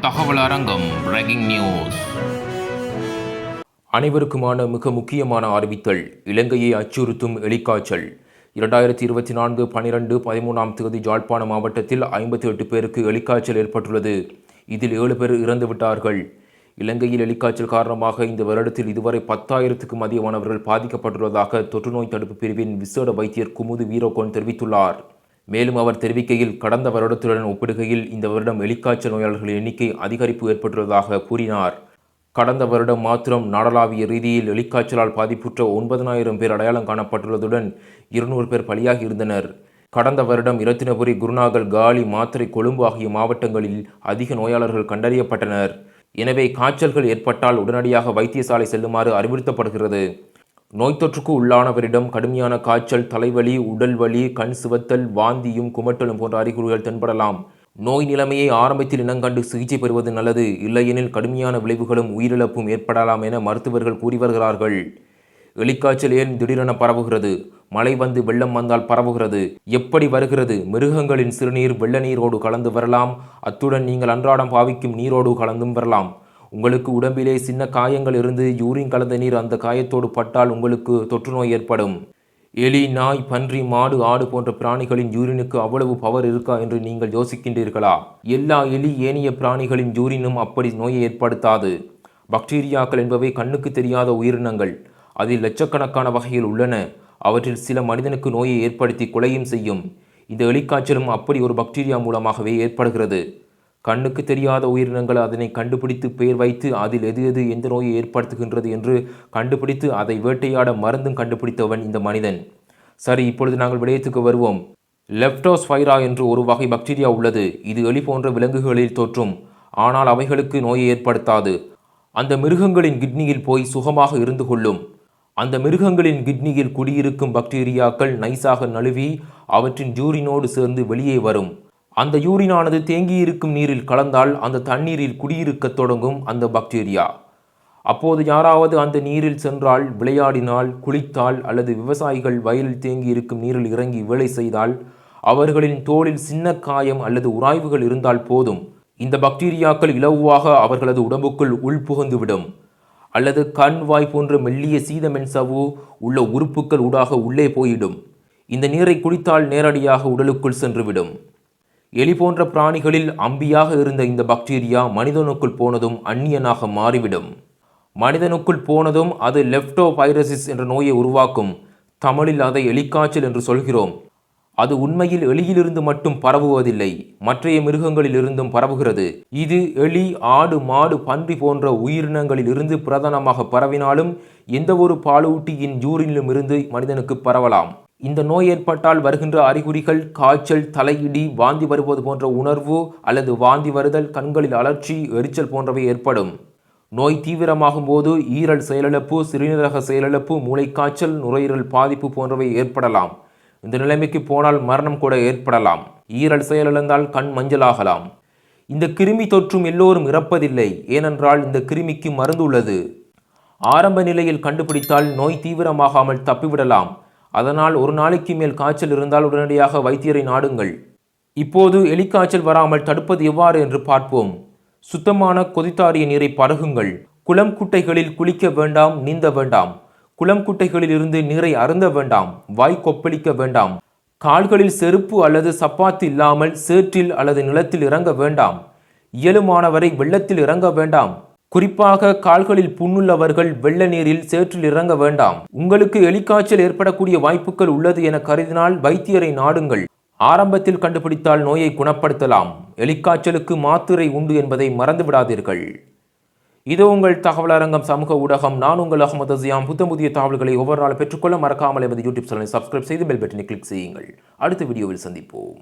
தகவல் அரங்கம் breaking news அனைவருக்குமான மிக முக்கியமான அறிவித்தல் இலங்கையை அச்சுறுத்தும் எலிக்காய்ச்சல். இரண்டாயிரத்தி இருபத்தி நான்கு பனிரெண்டு பதிமூணாம் தேதி ஜாழ்ப்பாணம் மாவட்டத்தில் ஐம்பத்தி எட்டு பேருக்கு எலிக்காய்ச்சல் ஏற்பட்டுள்ளது. இதில் ஏழு பேர் இறந்துவிட்டார்கள் இலங்கையில் எலிக்காய்ச்சல் காரணமாக இந்த வருடத்தில் இதுவரை பத்தாயிரத்துக்கும் அதிகமானவர்கள் பாதிக்கப்பட்டுள்ளதாக தொற்றுநோய் தடுப்பு பிரிவின் விசேட வைத்தியர் குமுது வீரோகோன் தெரிவித்துள்ளார். மேலும் அவர் தெரிவிக்கையில் கடந்த வருடத்துடன் ஒப்பிடுகையில் இந்த வருடம் எலிக்காய்ச்சல் நோயாளர்களின் எண்ணிக்கை அதிகரிப்பு ஏற்பட்டுள்ளதாக கூறினார். கடந்த வருடம் மாத்திரம் நாடளாவிய ரீதியில் எலிக்காய்ச்சலால் பாதிப்புற்ற ஒன்பதனாயிரம் பேர் அடையாளம் காணப்பட்டுள்ளதுடன் இருநூறு பேர் பலியாகி இருந்தனர். கடந்த வருடம் இரத்தினபுரி குருநாகல் காலி மாத்திரை கொழும்பு ஆகிய மாவட்டங்களில் அதிக நோயாளர்கள் கண்டறியப்பட்டனர். எனவே காய்ச்சல்கள் ஏற்பட்டால் உடனடியாக வைத்தியசாலை செல்லுமாறு அறிவுறுத்தப்படுகிறது. நோய் தொற்றுக்கு உள்ளானவரிடம் கடுமையான காய்ச்சல் தலைவலி உடல் வலி கண் சிவத்தல் வாந்தியும் குமட்டலும் போன்ற அறிகுறிகள் தென்படலாம். நோய் நிலைமையை ஆரம்பத்தில் இனங்கண்டு சிகிச்சை பெறுவது நல்லது. இல்லையெனில் கடுமையான விளைவுகளும் உயிரிழப்பும் ஏற்படலாம் என மருத்துவர்கள் கூறி வருகிறார்கள். எலிக்காய்ச்சல் ஏன் திடீரென பரவுகிறது? மழை வந்து வெள்ளம் வந்தால் பரவுகிறது. எப்படி வருகிறது? மிருகங்களின் சிறுநீர் வெள்ள நீரோடு கலந்து வரலாம். அத்துடன் நீங்கள் அன்றாடம் பாவிக்கும் நீரோடு கலந்தும் வரலாம். உங்களுக்கு உடம்பிலே சின்ன காயங்கள் இருந்து யூரின் கலந்த நீர் அந்த காயத்தோடு பட்டால் உங்களுக்கு தொற்றுநோய் ஏற்படும். எலி நாய் பன்றி மாடு ஆடு போன்ற பிராணிகளின் யூரினுக்கு அவ்வளவு பவர் இருக்கா என்று நீங்கள் யோசிக்கின்றீர்களா? எல்லா எலி ஏனைய பிராணிகளின் யூரினும் அப்படி நோயை ஏற்படுத்தாது. பாக்டீரியாக்கள் என்பவை கண்ணுக்கு தெரியாத உயிரினங்கள். அதில் லட்சக்கணக்கான வகைகள் உள்ளன. அவற்றில் சில மனிதனுக்கு நோயை ஏற்படுத்தி கொலையும் செய்யும். இந்த எலிக்காய்ச்சலும் அப்படி ஒரு பாக்டீரியா மூலமாகவே ஏற்படுகிறது. கண்ணுக்கு தெரியாத உயிரினங்கள் அதனை கண்டுபிடித்து பெயர் வைத்து அதில் எது எது எந்த நோயை ஏற்படுத்துகின்றது என்று கண்டுபிடித்து அதை வேட்டையாட மருந்தும் கண்டுபிடித்தவன் இந்த மனிதன். சரி இப்பொழுது நாங்கள் விடயத்துக்கு வருவோம். லெப்டோஸ்பைரா என்று ஒரு வகை பாக்டீரியா உள்ளது. இது எலி போன்ற விலங்குகளில் தோற்றும் ஆனால் அவைகளுக்கு நோயை ஏற்படுத்தாது. அந்த மிருகங்களின் கிட்னியில் போய் சுகமாக இருந்து கொள்ளும். அந்த மிருகங்களின் கிட்னியில் குடியிருக்கும் பாக்டீரியாக்கள் நைஸாக நழுவி அவற்றின் ஜூரினோடு சேர்ந்து வெளியே வரும். அந்த யூரினானது தேங்கியிருக்கும் நீரில் கலந்தால் அந்த தண்ணீரில் குடியிருக்கத் தொடங்கும் அந்த பாக்டீரியா. அப்போது யாராவது அந்த நீரில் சென்றால் விளையாடினால் குளித்தால் அல்லது விவசாயிகள் வயலில் தேங்கி இருக்கும் நீரில் இறங்கி வேலை செய்தால் அவர்களின் தோளில் சின்ன காயம் அல்லது உராய்வுகள் இருந்தால் போதும். இந்த பாக்டீரியாக்கள் இலவாக அவர்களது உடம்புக்குள் உள்புகுந்துவிடும் அல்லது கண் வாய் போன்ற மெல்லிய சீதமென் சவ்வு உள்ள உறுப்புக்கள் ஊடாக உள்ளே போயிடும். இந்த நீரை குடித்தால் நேரடியாக உடலுக்குள் சென்றுவிடும். எலி போன்ற பிராணிகளில் அம்பியாக இருந்த இந்த பாக்டீரியா மனிதனுக்குள் போனதும் அந்நியனாக மாறிவிடும். மனிதனுக்குள் போனதும் அது லெப்டோபைரசிஸ் என்ற நோயை உருவாக்கும். தமிழில் அதை எலிக்காய்ச்சல் என்று சொல்கிறோம். அது உண்மையில் எலியிலிருந்து மட்டும் பரவுவதில்லை மற்றைய மிருகங்களில் இருந்தும் பரவுகிறது. இது எலி ஆடு மாடு பன்றி போன்ற உயிரினங்களில் இருந்து பிரதானமாக பரவினாலும் எந்தவொரு பாலூட்டியின் யூரினிலும் இருந்து மனிதனுக்கு பரவலாம். இந்த நோய் ஏற்பட்டால் வருகின்ற அறிகுறிகள் காய்ச்சல் தலையிடி வாந்தி வருவது போன்ற உணர்வு அல்லது வாந்தி வருதல் கண்களில் அலர்ச்சி எரிச்சல் போன்றவை ஏற்படும். நோய் தீவிரமாகும் போது ஈரல் செயலிழப்பு சிறுநீரக செயலிழப்பு மூளைக்காய்ச்சல் நுரையீரல் பாதிப்பு போன்றவை ஏற்படலாம். இந்த நிலைமைக்கு போனால் மரணம் கூட ஏற்படலாம். ஈரல் செயலிழந்தால் கண் மஞ்சளாகலாம். இந்த கிருமி தொற்றும் எல்லோரும் இறப்பதில்லை. ஏனென்றால் இந்த கிருமிக்கு மருந்து உள்ளது. ஆரம்ப நிலையில் கண்டுபிடித்தால் நோய் தீவிரமாகாமல் தப்பிவிடலாம். அதனால் ஒரு நாளைக்கு மேல் காய்ச்சல் இருந்தால் உடனடியாக வைத்தியரை நாடுங்கள். இப்போது எலிக்காய்ச்சல் வராமல் தடுப்பது எவ்வாறு என்று பார்ப்போம். சுத்தமான கொதித்தாரிய நீரை பருகுங்கள். குளம் குட்டைகளில் குளிக்க வேண்டாம் நீந்த வேண்டாம். குளம் குட்டைகளில் இருந்து நீரை அருந்த வேண்டாம் வாய் கொப்பளிக்க வேண்டாம். கால்களில் செருப்பு அல்லது சப்பாத்து இல்லாமல் சேற்றில் அல்லது நிலத்தில் இறங்க வேண்டாம். இயலுமானவரை வெள்ளத்தில் இறங்க வேண்டாம். குறிப்பாக கால்களில் புண்ணுள்ளவர்கள் வெள்ள நீரில் சேற்றில் இறங்க வேண்டாம். உங்களுக்கு எலிக்காய்ச்சல் ஏற்படக்கூடிய வாய்ப்புகள் உள்ளது என கருதினால் வைத்தியரை நாடுங்கள். ஆரம்பத்தில் கண்டுபிடித்தால் நோயை குணப்படுத்தலாம். எலிக்காய்ச்சலுக்கு மாத்திரை உண்டு என்பதை மறந்து விடாதீர்கள். இது உங்கள் தகவல் அரங்கம் சமூக ஊடகம். நான் உங்கள் அகமது அசியாம். புத்த புதிய தகவல்களை ஒவ்வொரு நாள் பெற்றுக்கொள்ள மறக்காமல் எமது யூடியூப் சேனலை சப்ஸ்கிரைப் செய்து பெல் பட்டனை கிளிக் செய்யுங்கள். அடுத்த வீடியோவில் சந்திப்போம்.